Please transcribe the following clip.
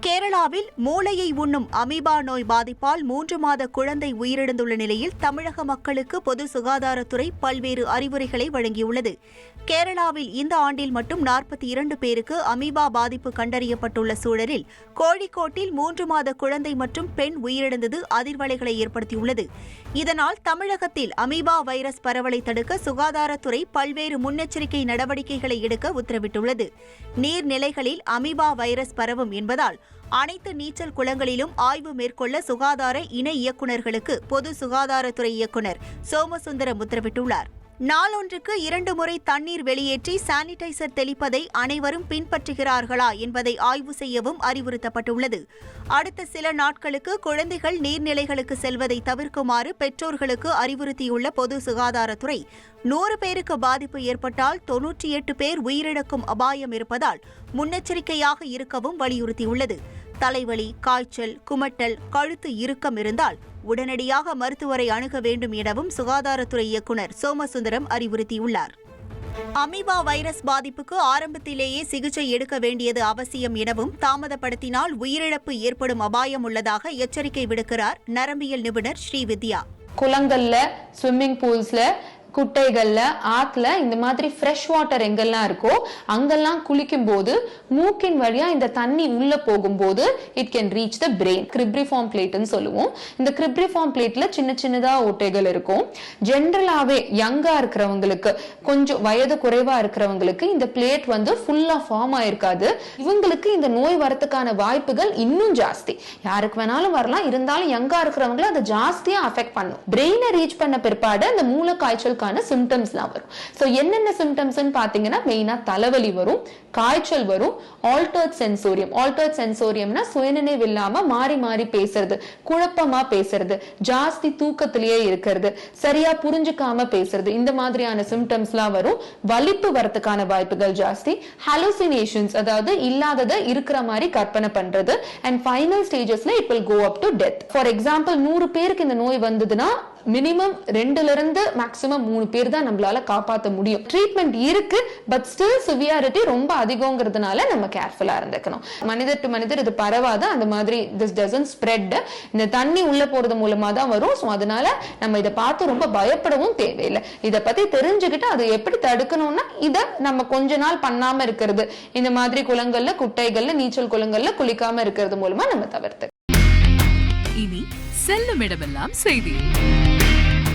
கேரளாவில் மூளையை உண்ணும் அமீபா நோய் பாதிப்பால் மூன்று மாத குழந்தை உயிரிழந்துள்ள நிலையில் தமிழக மக்களுக்கு பொது சுகாதாரத்துறை பல்வேறு அறிவுரைகளை வழங்கியுள்ளது. கேரளாவில் இந்த ஆண்டில் மட்டும் நாற்பத்தி இரண்டு பேருக்கு அமீபா பாதிப்பு கண்டறியப்பட்டுள்ள சூழலில் கோழிக்கோட்டில் மூன்று மாத குழந்தை மற்றும் பெண் உயிரிழந்தது அதிர்வலைகளை ஏற்படுத்தியுள்ளது. இதனால் தமிழகத்தில் அமீபா வைரஸ் பரவலை தடுக்க சுகாதாரத்துறை பல்வேறு முன்னெச்சரிக்கை நடவடிக்கைகளை எடுக்க உத்தரவிட்டுள்ளது. நீர்நிலைகளில் அமீபா வைரஸ் பரவும் என்பதால் அனைத்து நீச்சல் குளங்களிலும் ஆய்வு மேற்கொள்ள சுகாதார இணை இயக்குநர்களுக்கு பொது சுகாதாரத்துறை இயக்குநர் சோமசுந்தரம் உத்தரவிட்டுள்ளார். நாளொன்றுக்கு இரண்டு முறை தண்ணீர் வெளியேற்றி சானிடைசர் தெளிப்பதை அனைவரும் பின்பற்றுகிறார்களா என்பதை ஆய்வு செய்யவும் அறிவுறுத்தப்பட்டுள்ளது. அடுத்த சில நாட்களுக்கு குழந்தைகள் நீர்நிலைகளுக்கு செல்வதை தவிர்க்குமாறு பெற்றோர்களுக்கு அறிவுறுத்தியுள்ள பொது சுகாதாரத்துறை நூறு பேருக்கு பாதிப்பு ஏற்பட்டால் தொன்னூற்றி எட்டு பேர் உயிரிழக்கும் அபாயம் இருப்பதால் முன்னெச்சரிக்கையாக இருக்கவும் வலியுறுத்தியுள்ளது. தலைவலி காய்ச்சல் குமட்டல் கழுத்து இறுக்கம் இருந்தால் உடனடியாக மருத்துவரை அணுக வேண்டும் எனவும் சுகாதாரத்துறை இயக்குநர் சோமசுந்தரம் அறிவுறுத்தியுள்ளார். அமீபா வைரஸ் பாதிப்புக்கு ஆரம்பத்திலேயே சிகிச்சை எடுக்க வேண்டியது அவசியம் எனவும் தாமதப்படுத்தினால் உயிரிழப்பு ஏற்படும் அபாயம் உள்ளதாக எச்சரிக்கை விடுக்கிறார் நரம்பியல் நிபுணர் ஸ்ரீவித்யா. குளங்கள்ல ஸ்விம்மிங் பூல்ஸ்ல குட்டைகள்ல ஆத்துல இந்த மாதிரி ஃப்ரெஷ் வாட்டர் எங்கெல்லாம் இருக்கோ அங்கெல்லாம் குளிக்கும் போது மூக்கின் வழியா இந்த தண்ணி உள்ள போகும்போது it can reach the brain cribriform பிளேட்னு சொல்லுவோம். இந்த கிரிப்ரிஃபார்ம் பிளேட்ல சின்ன சின்னதா ஓட்டைகள் இருக்கும். ஜென்ரலாவே யங்கா இருக்கிறவங்களுக்கு கொஞ்சம் வயது குறைவா இருக்கிறவங்களுக்கு இந்த பிளேட் வந்து ஃபுல்லா ஃபார்ம் ஆயிருக்காது. இவங்களுக்கு இந்த நோய் வரத்துக்கான வாய்ப்புகள் இன்னும் ஜாஸ்தி. யாருக்கு வேணாலும் வரலாம். இருந்தாலும் யங்கா இருக்கிறவங்களை அதை ஜாஸ்தியா அஃபெக்ட் பண்ணும். பிரெயினை ரீச் பண்ண பிற்பாடு அந்த மூல காய்ச்சலுக்கான சிம்டம்ஸ்லாம் வரும். ஸோ என்னென்ன சிம்டம்ஸ்ன்னு பார்த்தீங்கன்னா மெயினா தலைவலி வரும் காய்ச்சல் வரும் ஆல்டர்ட் சென்சோரியம் ஆல்டர்ட் சென்சோரியம்னா சுயநினைவு இல்லாம மாறி மாறி பேசுறது குழப்பமா பேசுறது ஜாஸ்தி தூக்கத்திலேயே இருக்கிறது சரியா புரிஞ்சுக்காம பேசுறது இந்த மாதிரியான சிம்டம்ஸ்லாம் வரும். வலிப்பு வரத்துக்கான வாய்ப்புகள் ஜாஸ்தி. ஹாலுசினேஷன்ஸ் அதாவது இல்லாததை இருக்கிற மாதிரி கற்பனை பண்றது. And final ஸ்டேஜஸ்ல it will go up to death for example நூறு பேருக்கு இந்த நோய் வந்ததுன்னா மினிமம் ரெண்டுல இருந்து மேக்சிமம் மூணு பேர் தான் நம்மளால காப்பாற்ற முடியும். ட்ரீட்மெண்ட் இருக்கு பட் ஸ்டில் சிவியாரிட்டி ரொம்ப அதிகங்கிறதுனால நம்ம கேர்ஃபுல்லா இருந்துக்கணும். மனிதர் டு மனிதர் இது பரவாது? அந்த மாதிரி திஸ் டசன் ஸ்ப்ரெட் இந்த தண்ணி உள்ள போறது மூலமா தான் வரும். ஸோ அதனால நம்ம இதை பார்த்து ரொம்ப பயப்படவும் தேவையில்லை. இதை பத்தி தெரிஞ்சுக்கிட்டு அதை எப்படி தடுக்கணும்னா இதை நம்ம கொஞ்ச நாள் பண்ணாம இருக்கிறது. இந்த மாதிரி குளங்கள்ல குட்டைகள்ல நீச்சல் குளங்கள்ல குளிக்காம இருக்கிறது மூலமா நம்ம தவிர்த்து இனி செல்லும் இடமெல்லாம் செய்தி.